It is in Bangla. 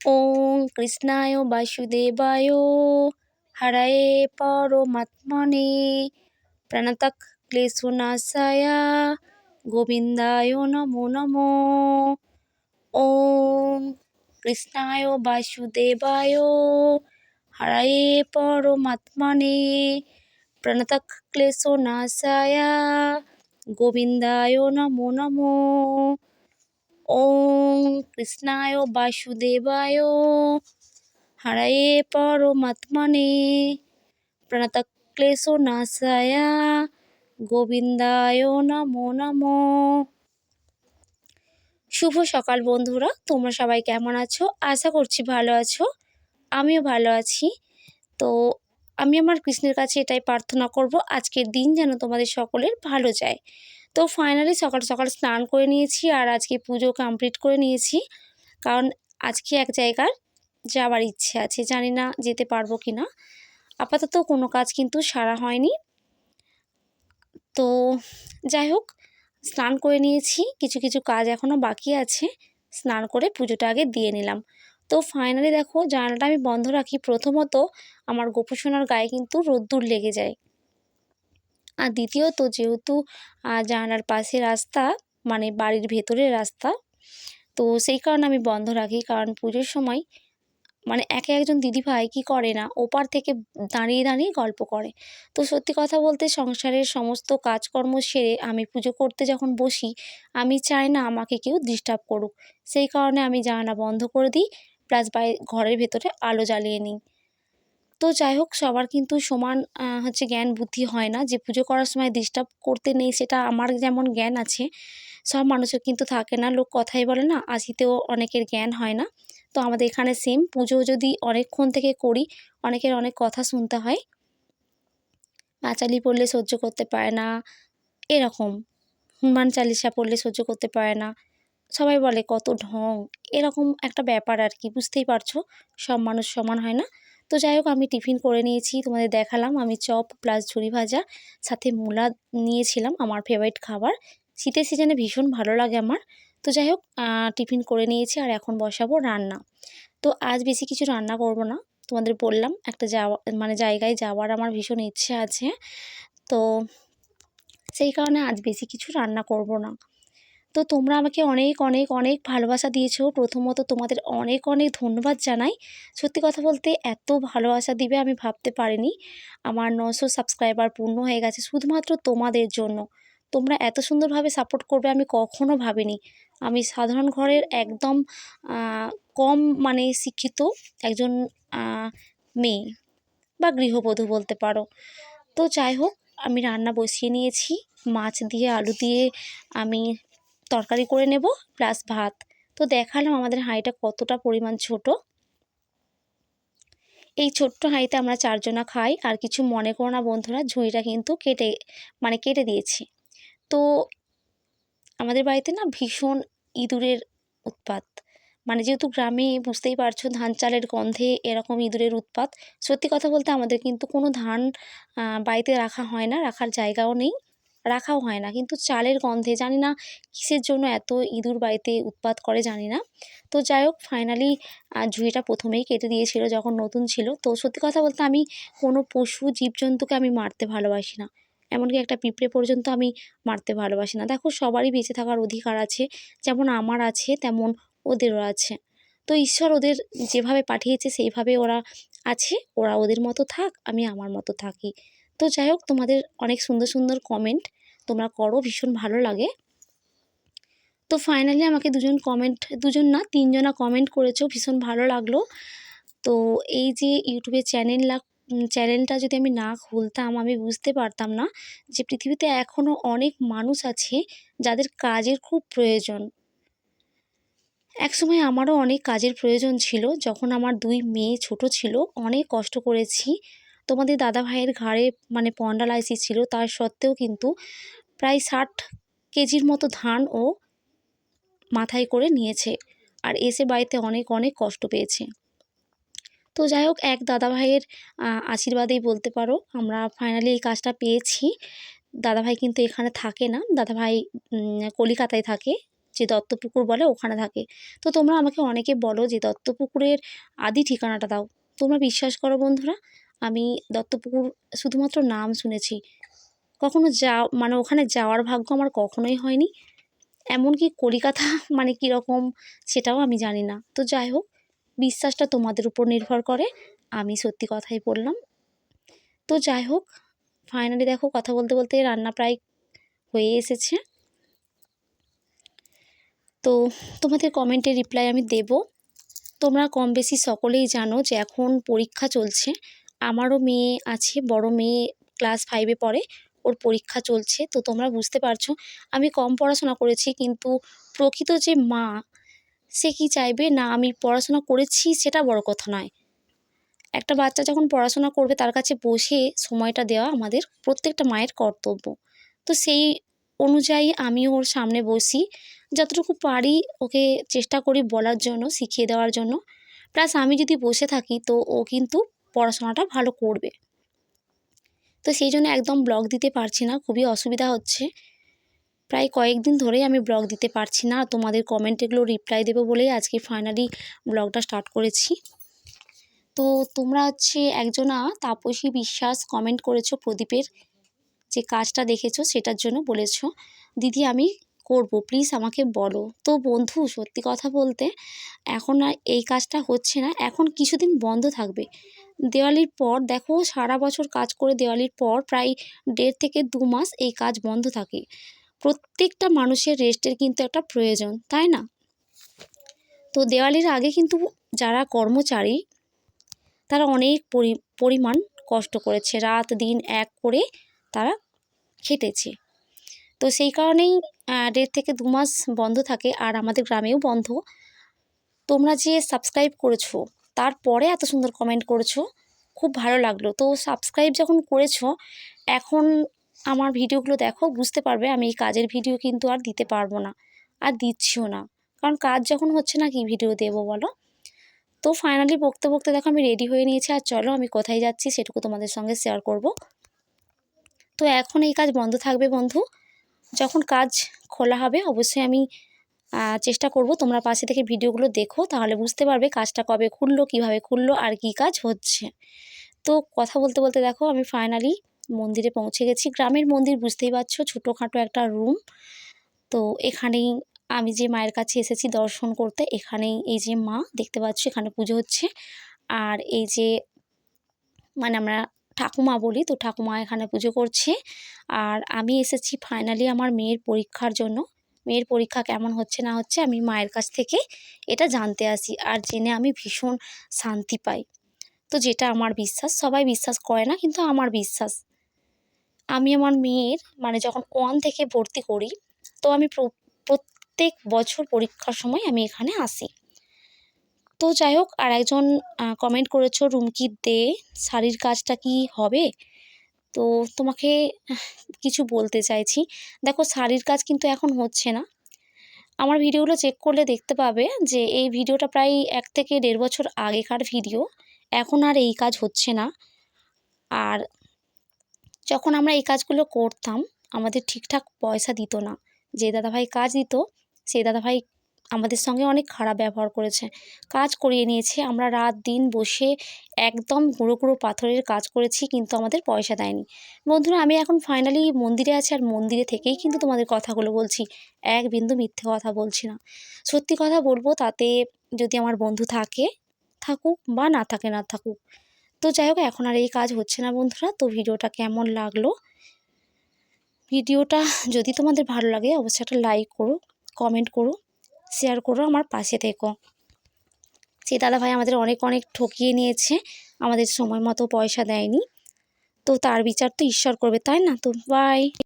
ওং কৃষ্ণায় বাসুদেবায় হরায়ে পরমাত্মনে প্রণতক ক্লেশনাশায় গোবিন্দায় নমো নমো ওং কৃষ্ণায় বাসুদেবায় হরায়ে পরমাত্মনে প্রণতক ক্লেশনাশায় গোবিন্দায় নমো নমো ওং কৃষ্ণায় বাসুদেবায়। হরায়ে পরমাত্মনে। প্রণতক ক্লেশনাশায় গোবিন্দায় নমো নমো। শুভ সকাল বন্ধুরা, তোমরা সবাই কেমন আছো? আশা করছি ভালো আছো। আমিও ভালো আছি। তো আমি আমার কৃষ্ণের কাছে এটাই প্রার্থনা করব, আজকের দিন যেন তোমাদের সকলের ভালো যায়। তো ফাইনালি সকাল সকাল স্নান করে নিয়েছি আর আজকে পুজো কমপ্লিট করে নিয়েছি। কারণ আজকে এক জায়গার যাওয়ার ইচ্ছে আছে, জানি না যেতে পারব কি না আপাতত কোনো কাজ কিন্তু সারা হয়নি। তো যাই হোক, স্নান করে নিয়েছি, কিছু কিছু কাজ এখনও বাকি আছে। স্নান করে পুজোটা আগে দিয়ে নিলাম। তো ফাইনালি দেখো, জানালাটা আমি বন্ধ রাখি। প্রথমত আমার গোপোষণার গায়ে কিন্তু রোদ্দুর লেগে যায়। আর দ্বিতীয়ত যেহেতু জানালার পাশে রাস্তা মানে বাড়ির ভেতরের রাস্তা, তো সেই কারণে আমি বন্ধ রাখি। কারণ পুজোর সময় মানে একে একজন দিদিভাই কি করে না, ওপার থেকে দাঁড়িয়ে দাঁড়িয়ে গল্প করে। তো সত্যি কথা বলতে সংসারের সমস্ত কাজকর্ম সেরে আমি পুজো করতে যখন বসি, আমি চাই না আমাকে কেউ ডিস্টার্ব করুক। সেই কারণে আমি জানালা বন্ধ করে দিই প্লাস বাই ঘরের ভেতরে আলো জ্বালিয়ে নিই। তো যাই হোক, সবার কিন্তু সমান হচ্ছে জ্ঞান বুদ্ধি হয় না। যে পুজো করার সময় ডিস্টার্ব করতে নেই, সেটা আমার যেমন জ্ঞান আছে, সব মানুষের কিন্তু থাকে না। লোক কথাই বলে না আসিতেও অনেকের জ্ঞান হয় না। তো আমাদের এখানে সেম পুজো যদি অনেকক্ষণ থেকে করি, অনেকের অনেক কথা শুনতে হয়। পাঁচালি পড়লে সহ্য করতে পারে না, এরকম। হনুমান চালিসা পড়লে সহ্য করতে পারে না। সবাই বলে কত ঢং, এরকম একটা ব্যাপার আর কি, বুঝতেই পারছ? সব মানুষ সমান হয় না। তো যাই হোক, আমি টিফিন করে নিয়েছি, তোমাদের দেখালাম। আমি চপ প্লাস ঝুড়ি ভাজা, সাথে মূলা নিয়েছিলাম, আমার ফেভারিট খাবার। শীতের সিজনে ভীষণ ভালো লাগে আমার। তো যাই হোক টিফিন করে নিয়েছি আর এখন বসাবো রান্না। তো আজ বেশি কিছু রান্না করব না, তোমাদের বললাম, একটা যাওয়া মানে জায়গায় যাওয়ার আমার ভীষণ ইচ্ছে আছে। তো সেই কারণে আজ বেশি কিছু রান্না করব না। তো তোমরা আমাকে অনেক অনেক অনেক ভালোবাসা দিয়েছ। প্রথমত তোমাদের অনেক অনেক ধন্যবাদ জানাই। সত্যি কথা বলতে এত ভালোবাসা দিবে আমি ভাবতে পারিনি। আমার নশো সাবস্ক্রাইবার পূর্ণ হয়ে গেছে শুধুমাত্র তোমাদের জন্য। তোমরা এত সুন্দরভাবে সাপোর্ট করবে আমি কখনো ভাবিনি। আমি সাধারণ ঘরের একদম কম মানে শিক্ষিত একজন মেয়ে বা গৃহবধূ বলতে পারো। তো যাই হোক, আমি রান্না বসিয়ে নিয়েছি। মাছ দিয়ে, আলু দিয়ে আমি তরকারি করে নেব প্লাস ভাত। তো দেখালাম আমাদের হাঁড়িটা কতটা পরিমাণ ছোট। এই ছোট্ট হাঁড়িতে আমরা চারজনা খাই, আর কিছু মনে করো না বন্ধুরা, ঝুঁড়িটা কিন্তু কেটে মানে কেটে দিয়েছি। তো আমাদের বাড়িতে না ভীষণ ইঁদুরের উৎপাত। মানে যেহেতু গ্রামে বুঝতেই পারছ, ধান চালের গন্ধে এরকম ইঁদুরের উৎপাত। সত্যি কথা বলতে আমাদের কিন্তু কোনো ধান বাড়িতে রাখা হয় না, রাখার জায়গাও নেই। রাখাও হয় না। কিন্তু চালের গন্ধে জানি না কিসের জন্য এত ইঁদুর বাড়িতে উৎপাত করে জানি না। তো যাই হোক ফাইনালি ঝুঁইটা প্রথমেই কেটে দিয়েছিল যখন নতুন ছিল। তো সত্যি কথা বলতে আমি কোনো পশু, জীবজন্তুকে আমি মারতে ভালোবাসি না। এমনকি একটা পিঁপড়ে পর্যন্ত আমি মারতে ভালোবাসি না। দেখো, সবারই বেঁচে থাকার অধিকার আছে। যেমন আমার আছে, তেমন ওদেরও আছে। তো ঈশ্বর ওদের যেভাবে পাঠিয়েছে, সেইভাবে ওরা আছে। ওরা ওদের মতো থাক, আমি আমার মতো থাকি। তো যাই হোক, তোমাদের অনেক সুন্দর সুন্দর কমেন্ট তোমরা করো, ভীষণ ভালো লাগে। তো ফাইনালি আমাকে দুজন কমেন্ট দুজন না, তিনজনা কমেন্ট করেছ, ভীষণ ভালো লাগল। তো এই যে ইউটিউবে চ্যানেল লাগ চ্যানেলটা যদি আমি না খুলতাম, আমি বুঝতে পারতাম না যে পৃথিবীতে এখনও অনেক মানুষ আছে যাদের কাজের খুব প্রয়োজন। একসময় আমারও অনেক কাজের প্রয়োজন ছিল, যখন আমার দুই মেয়ে ছোট ছিল, অনেক কষ্ট করেছি। তোমাদের দাদা ভাইয়ের ঘাড়ে মানে পন্ডালাইসিস ছিল, তার সত্ত্বেও কিন্তু প্রায় ষাট কেজির মতো ধান ও মাথায় করে নিয়েছে আর এসে বাড়িতে অনেক অনেক কষ্ট পেয়েছে। তো যাই হোক, এক দাদা ভাইয়ের আশীর্বাদেই বলতে পারো, আমরা ফাইনালি এই কাজটা পেয়েছি। দাদাভাই কিন্তু এখানে থাকে না, দাদাভাই কলিকাতায় থাকে, যে দত্তপুকুর বলে ওখানে থাকে। তো তোমরা আমাকে অনেকে বলো যে দত্তপুকুরের আদি ঠিকানাটা দাও। তোমরা বিশ্বাস করো বন্ধুরা আমি দত্তপুকুর শুধুমাত্র নাম শুনেছি। কখনো যা মানে ওখানে যাওয়ার ভাগ্য আমার কখনোই হয়নি। এমনকি কলিকাতা মানে কীরকম সেটাও আমি জানি না। তো যাই হোক, বিশ্বাসটা তোমাদের উপর নির্ভর করে, আমি সত্যি কথাই বললাম। তো যাই হোক ফাইনালি দেখো কথা বলতে বলতে রান্না প্রায় হয়ে এসেছে। তো তোমাদের কমেন্টের রিপ্লাই আমি দেব। তোমরা কম বেশি সকলেই জানো যে এখন পরীক্ষা চলছে। আমারও মেয়ে আছে, বড় মেয়ে ক্লাস ফাইভে পড়ে, ওর পরীক্ষা চলছে, তো তোমরা বুঝতে পারছ। আমি কম পড়াশোনা করেছি, কিন্তু প্রকৃত যে মা, সে কি চাইবে? না, আমি পড়াশোনা করেছি, সেটা বড় কথা নয়। একটা বাচ্চা যখন পড়াশোনা করবে, তার কাছে বসে সময়টা দেওয়া আমাদের প্রত্যেকটা মায়ের কর্তব্য। তো সেই অনুযায়ী আমি ওর সামনে বসি, যতটুকু পারি ওকে চেষ্টা করি বলার জন্য, শিখিয়ে দেওয়ার জন্য। প্লাস আমি যদি বসে থাকি, তো ও কিন্তু পড়াশোনাটা ভালো করবে। তো সেই জন্য একদম ব্লগ দিতে পারছি না, খুবই অসুবিধা হচ্ছে। প্রায় কয়েকদিন ধরেই আমি ব্লগ দিতে পারছি না, তোমাদের কমেন্টেগুলো রিপ্লাই দেবো বলেই আজকে ফাইনালি ব্লগটা স্টার্ট করেছি। তো তোমরা হচ্ছে একজনা তাপসী বিশ্বাস কমেন্ট করেছ প্রদীপের, যে কাজটা দেখেছ সেটার জন্য বলেছ, দিদি আমি করব প্লিজ আমাকে বলো। তো বন্ধু, সত্যি কথা বলতে এখন আর এই কাজটা হচ্ছে না, এখন কিছুদিন বন্ধ থাকবে। দেওয়ালির পর, দেখো, সারা বছর কাজ করে দেওয়ালির পর প্রায় দেড় থেকে দু মাস এই কাজ বন্ধ থাকে। প্রত্যেকটা মানুষের রেস্টের কিন্তু একটা প্রয়োজন, তাই না? তো দেওয়ালির আগে কিন্তু যারা কর্মচারী, তারা অনেক পরি, পরিমাণ কষ্ট করেছে। রাত, দিন এক করে তারা খেটেছে। তো সেই কারণেই দেড় থেকে দু মাস বন্ধ থাকে আর আমাদের গ্রামেও বন্ধ। তোমরা যে সাবস্ক্রাইব করেছ তারপরে এত সুন্দর কমেন্ট করেছ, খুব ভালো লাগল। তো সাবস্ক্রাইব যখন করেছ, এখন আমার ভিডিওগুলো দেখো, বুঝতে পারবে আমি এই কাজের ভিডিও কিন্তু আর দিতে পারব না, আর দিচ্ছিও না। কারণ কাজ যখন হচ্ছে না, কি ভিডিও দেবো বলো? তো ফাইনালি বকতে বকতে দেখো আমি রেডি হয়ে নিয়েছি, আর চলো আমি কোথায় যাচ্ছি সেটুকু তোমাদের সঙ্গে শেয়ার করব। তো এখন এই কাজ বন্ধ থাকবে বন্ধু। যখন কাজ খোলা হবে, অবশ্যই আমি চেষ্টা করব। তোমরা পাশে থেকে ভিডিওগুলো দেখো, তাহলে বুঝতে পারবে কাজটা কবে খুললো, কীভাবে খুললো আর কি কাজ হচ্ছে। তো কথা বলতে বলতে দেখো, আমি ফাইনালি মন্দিরে পৌঁছে গেছি। গ্রামের মন্দির বুঝতেই পারছ, ছোটোখাটো একটা রুম তো এখানেই আমি যে মায়ের কাছে এসেছি দর্শন করতে, এখানেই এই যে মা, দেখতে পাচ্ছ এখানে পুজো হচ্ছে। আর এই যে মানে আমরা ঠাকুমা বলি, তো ঠাকুমা এখানে পুজো করছে। আর আমি এসেছি ফাইনালি আমার মেয়ের পরীক্ষার জন্য। মেয়ের পরীক্ষা কেমন হচ্ছে না হচ্ছে আমি মায়ের কাছ থেকে এটা জানতে আসি আর জেনে আমি ভীষণ শান্তি পাই। তো যেটা আমার বিশ্বাস, সবাই বিশ্বাস করে না কিন্তু আমার বিশ্বাস। আমি আমার মেয়ের মানে যখন ওয়ান থেকে ভর্তি করি, তো আমি প্রত্যেক বছর পরীক্ষার সময় আমি এখানে আসি। তো যাই হোক আর একজন কমেন্ট করেছ রুমকি দে, শাড়ির কাজটা কি হবে? তো তোমাকে কিছু বলতে চাইছি। দেখো শাড়ির কাজ কিন্তু এখন হচ্ছে না। আমার ভিডিওগুলো চেক করলে দেখতে পাবে যে এই ভিডিওটা প্রায় এক থেকে দেড় বছর আগেকার ভিডিও। এখন আর এই কাজ হচ্ছে না। আর যখন আমরা এই কাজগুলো করতাম, আমাদের ঠিকঠাক পয়সা দিত না। যে দাদাভাই কাজ দিত সেই দাদাভাই আমাদের সঙ্গে অনেক খারাপ ব্যবহার করেছে। কাজ করিয়ে নিয়েছে। আমরা রাত দিন বসে একদম গুঁড়ো গুঁড়ো পাথরের কাজ করেছি কিন্তু আমাদের পয়সা দেয়নি। বন্ধুরা, আমি এখন ফাইনালি মন্দিরে আছি আর মন্দিরে থেকেই কিন্তু তোমাদের কথাগুলো বলছি। এক বিন্দু মিথ্যে কথা বলছি না। সত্যি কথা বলব, তাতে যদি আমার বন্ধু থাকে, থাকুক বা না থাকে, না থাকুক। তো যাই হোক, এখন আর এই কাজ হচ্ছে না বন্ধুরা। তো ভিডিওটা কেমন লাগল? ভিডিওটা যদি তোমাদের ভালো লাগে, অবশ্যই একটা লাইক করো কমেন্ট করো। শেয়ার করো আমার পাশে থেকো। সেই দাদাভাই আমাদের অনেক অনেক ঠকিয়ে নিয়েছে, আমাদের সময় মতো পয়সা দেয়নি। তো তার বিচার তো ঈশ্বর করবে, তাই না? তো বাই